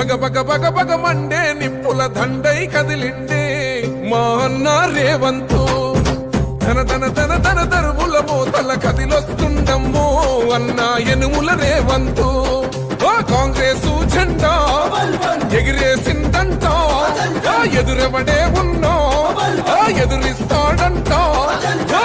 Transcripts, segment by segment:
బగ బగ బగ బగ Monday నిప్పుల దండై కదిలిండే మా అన్న రేవంతు. తన తన తన తన తరువుల మూతల కదిలొస్తుండమ్మో అన్న ఎనుముల రేవంతు. ఓ కాంగ్రెస్ జెండా ఎగిరేసిందంట. ఎదురెవడే ఉన్నా ఎదురిస్తాడంట. ఆ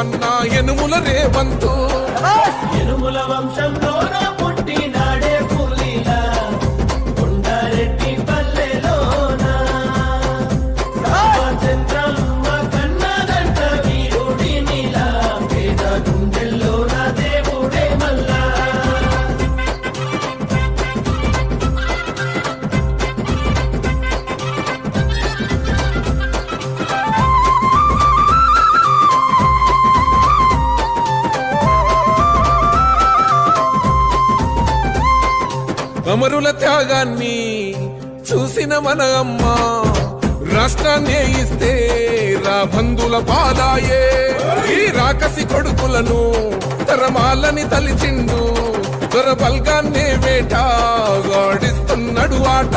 రేవన్న ఎనుముల రేవంతు. ఎనుముల వంశంలోన పుట్టిన అమరుల త్యాగాన్ని చూసిన మన అమ్మ రాష్ట్రాన్ని ఇస్తే రా బంధుల పాదాయే ఈ రాకసి కొడుకులను తరమాలని తలిచిండు దొర బల్గాన్నే వేట గాడిస్తున్నాడు ఆట.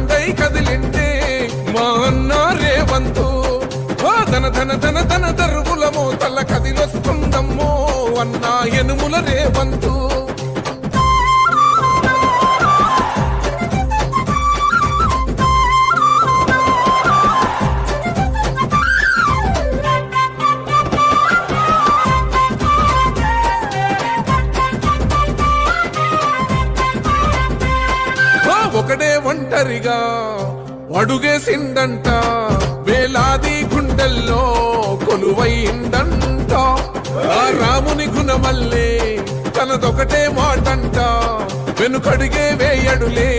కదిలిండే మా అన్న రేవంతు. ధన ధన ధన ధన దరువుల తల కదిలొస్తుందమ్మో అన్నా ఎనుముల రేవంతు. ఒకడే ఒంటరిగా అడుగేసిందంట వేలాది గుండెల్లో కొలువైందంట. రాముని గుణమల్లే తనదొకటే మాటంట. వెనుకడిగే వేయడులే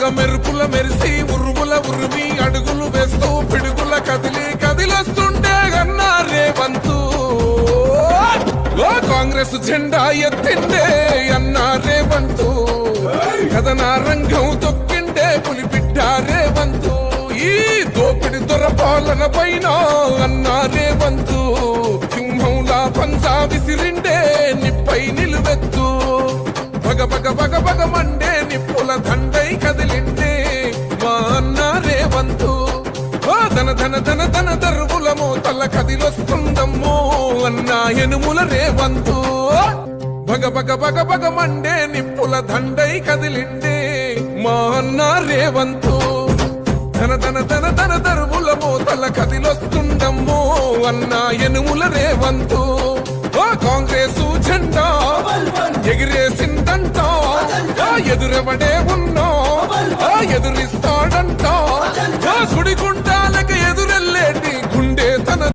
అగ మెరుపుల మెరిసి ఉరుముల ఉరిమి అడుగులు వేస్తూ పిడుగుల కదిలి కదిలొస్తుంటే అన్నారే వంతు కాంగ్రెస్ జెండా ఎత్తిండే అన్నారే వంతు కథన రంగం తొక్కిండే పులిపిట్టారే వంతు ఈ దోపిడి దొర పాలన పైన అన్నారే వంతు సింహంలా పంజా విసిరిండే నిప్పై నిలువెత్తు. బగ బగ పగ పగ మండే రేవంతు ఓ ధన ధన ధన ధన దరువుల మోతల కదిలొస్తుందమ్మో అన్న ఎనుముల రేవంతు. బగ బగ బగ బగ మండే నిప్పుల దండై కదిలిండే మా అన్న రేవంతు. ధన ధన ధన ధన దరువుల మోతల కదిలొస్తుందమ్మో అన్న ఎనుముల రేవంతు. ఓ కాంగ్రెస్ జెండా ఎగిరేసిందంట. ఎదురెవడే ఆ ఎదురిస్తాడంట? ఎదురు